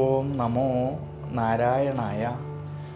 ഓം നമോ നാരായണായ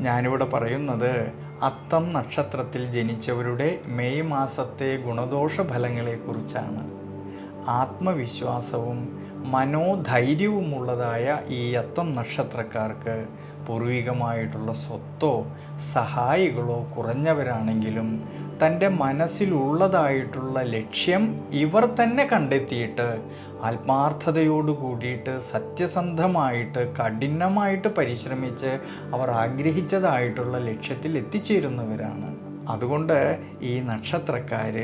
ഞാനിവിടെ പറയുന്നത് അത്തം നക്ഷത്രത്തിൽ ജനിച്ചവരുടെ മെയ് മാസത്തെ ഗുണദോഷ ഫലങ്ങളെക്കുറിച്ചാണ് ആത്മവിശ്വാസവും മനോധൈര്യവുമുള്ളതായ ഈ അത്തം നക്ഷത്രക്കാർക്ക് പൂർവികമായിട്ടുള്ള സ്വത്തോ സഹായികളോ കുറഞ്ഞവരാണെങ്കിലും തന്റെ മനസ്സിലുള്ളതായിട്ടുള്ള ലക്ഷ്യം ഇവർ തന്നെ കണ്ടെത്തിയിട്ട് ആത്മാർത്ഥതയോട് കൂടിയിട്ട് സത്യസന്ധമായിട്ട് കഠിനമായിട്ട് പരിശ്രമിച്ച് അവർ ആഗ്രഹിച്ചതായിട്ടുള്ള ലക്ഷ്യത്തിൽ എത്തിച്ചേരുന്നവരാണ്. അതുകൊണ്ട് ഈ നക്ഷത്രക്കാർ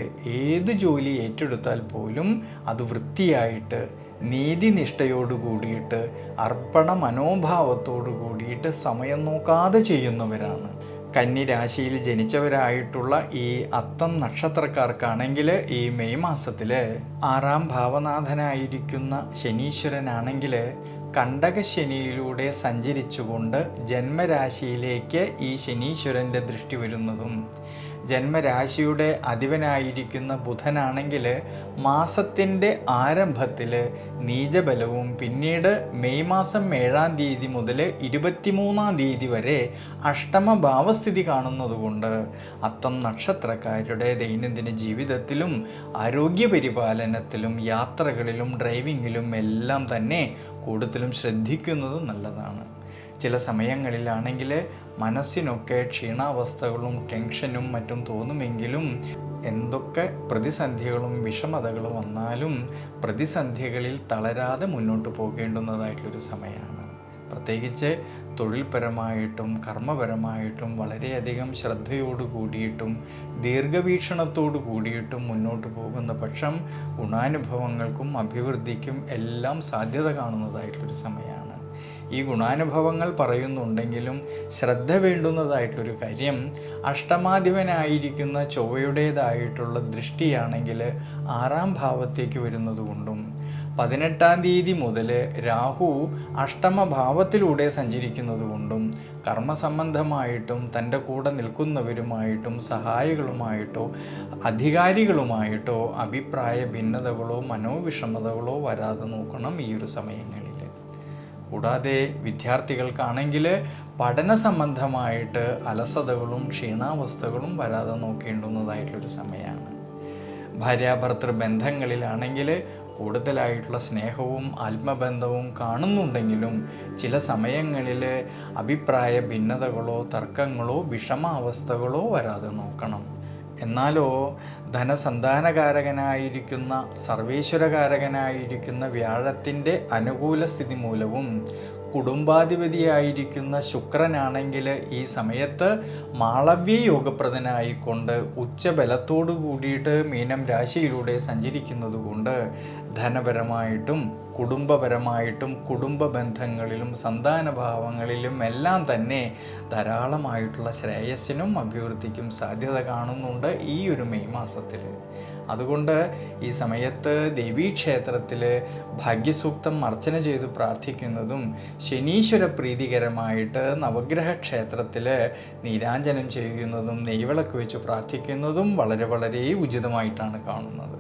ഏത് ജോലി ഏറ്റെടുത്താൽ പോലും അത് വൃത്തിയായിട്ട് നീതിനിഷ്ഠയോട് കൂടിയിട്ട് അർപ്പണ മനോഭാവത്തോട് കൂടിയിട്ട് സമയം നോക്കാതെ ചെയ്യുന്നവരാണ്. കന്നിരാശിയിൽ ജനിച്ചവരായിട്ടുള്ള ഈ അത്തം നക്ഷത്രക്കാർക്കാണെങ്കിൽ ഈ മെയ് മാസത്തിൽ ആറാം ഭാവനാഥനായിരിക്കുന്ന ശനീശ്വരനാണെങ്കിൽ കണ്ടകശനിയിലൂടെ സഞ്ചരിച്ചുകൊണ്ട് ജന്മരാശിയിലേക്ക് ഈ ശനീശ്വരന്റെ ദൃഷ്ടി വരുന്നതും ജന്മരാശിയുടെ അധിപനായിരിക്കുന്ന ബുധനാണെങ്കിൽ മാസത്തിന്റെ ആരംഭത്തിൽ നീചബലവും പിന്നീട് മെയ് മാസം ഏഴാം തീയതി മുതൽ ഇരുപത്തിമൂന്നാം തീയതി വരെ അഷ്ടമ ഭാവസ്ഥിതി കാണുന്നതുകൊണ്ട് അത്തം നക്ഷത്രക്കാരുടെ ദൈനംദിന ജീവിതത്തിലും ആരോഗ്യപരിപാലനത്തിലും യാത്രകളിലും ഡ്രൈവിങ്ങിലും എല്ലാം തന്നെ കൂടുതലും ശ്രദ്ധിക്കുന്നത് നല്ലതാണ്. ചില സമയങ്ങളിലാണെങ്കിൽ മനസ്സിനൊക്കെ ക്ഷീണാവസ്ഥകളും ടെൻഷനും മറ്റും തോന്നുമെങ്കിലും എന്തൊക്കെ പ്രതിസന്ധികളും വിഷമതകളും വന്നാലും പ്രതിസന്ധികളിൽ തളരാതെ മുന്നോട്ട് പോകേണ്ടുന്നതായിട്ടുള്ളൊരു സമയമാണ്. പ്രത്യേകിച്ച് തൊഴിൽപരമായിട്ടും കർമ്മപരമായിട്ടും വളരെയധികം ശ്രദ്ധയോട് കൂടിയിട്ടും ദീർഘവീക്ഷണത്തോട് കൂടിയിട്ടും മുന്നോട്ട് പോകുന്ന പക്ഷം ഗുണാനുഭവങ്ങൾക്കും അഭിവൃദ്ധിക്കും എല്ലാം സാധ്യത കാണുന്നതായിട്ടുള്ളൊരു സമയമാണ്. ഈ ഗുണാനുഭവങ്ങൾ പറയുന്നുണ്ടെങ്കിലും ശ്രദ്ധ വേണ്ടുന്നതായിട്ടൊരു കാര്യം അഷ്ടമാധിപനായിരിക്കുന്ന ചൊവ്വയുടേതായിട്ടുള്ള ദൃഷ്ടിയാണെങ്കിൽ ആറാം ഭാവത്തേക്ക് വരുന്നതുകൊണ്ടും പതിനെട്ടാം തീയതി മുതൽ രാഹു അഷ്ടമഭാവത്തിലൂടെ സഞ്ചരിക്കുന്നതുകൊണ്ടും കർമ്മസംബന്ധമായിട്ടും തന്റെ കൂടെ നിൽക്കുന്നവരുമായിട്ടും സഹായികളുമായിട്ടോ അധികാരികളുമായിട്ടോ അഭിപ്രായ ഭിന്നതകളോ മനോവിഷമതകളോ വരാതെ നോക്കണം ഈ ഒരു സമയങ്ങളിൽ കൂടാതെ വിദ്യാർത്ഥികൾക്കാണെങ്കിൽ പഠന സംബന്ധമായിട്ട് അലസതകളും ക്ഷീണാവസ്ഥകളും വരാതെ നോക്കേണ്ടുന്നതായിട്ടുള്ളൊരു സമയമാണ്. ഭാര്യാഭർത്തൃ ബന്ധങ്ങളിലാണെങ്കിൽ കൂടുതലായിട്ടുള്ള സ്നേഹവും ആത്മബന്ധവും കാണുന്നുണ്ടെങ്കിലും ചില സമയങ്ങളിൽ അഭിപ്രായ ഭിന്നതകളോ തർക്കങ്ങളോ വിഷമാവസ്ഥകളോ വരാതെ നോക്കണം. എന്നാലോ ധനസന്താനകാരകനായിരിക്കുന്ന സർവേശ്വരകാരകനായിരിക്കുന്ന വ്യാഴത്തിന്റെ അനുകൂല സ്ഥിതി മൂലവും കുടുംബാധിപതിയായിരിക്കുന്ന ശുക്രനാണെങ്കിൽ ഈ സമയത്ത് മാളവ്യ യോഗപ്രദനായിക്കൊണ്ട് ഉച്ചബലത്തോടു കൂടിയിട്ട് മീനം രാശിയിലൂടെ സഞ്ചരിക്കുന്നത് കൊണ്ട് ധനപരമായിട്ടും കുടുംബപരമായിട്ടും കുടുംബ ബന്ധങ്ങളിലും സന്താനഭാവങ്ങളിലും എല്ലാം തന്നെ ധാരാളമായിട്ടുള്ള ശ്രേയസ്സിനും അഭിവൃദ്ധിക്കും സാധ്യത കാണുന്നുണ്ട് ഈ ഒരു മെയ് മാസത്തിൽ അതുകൊണ്ട് ഈ സമയത്ത് ദേവീക്ഷേത്രത്തിൽ ഭാഗ്യസൂക്തം അർച്ചന ചെയ്ത് പ്രാർത്ഥിക്കുന്നതും ശനീശ്വര പ്രീതികരമായിട്ട് നവഗ്രഹ ക്ഷേത്രത്തിൽ നീരാഞ്ജനം ചെയ്യുന്നതും നെയ്വിളക്ക് വെച്ച് പ്രാർത്ഥിക്കുന്നതും വളരെ വളരെ ഉചിതമായിട്ടാണ് കാണുന്നത്.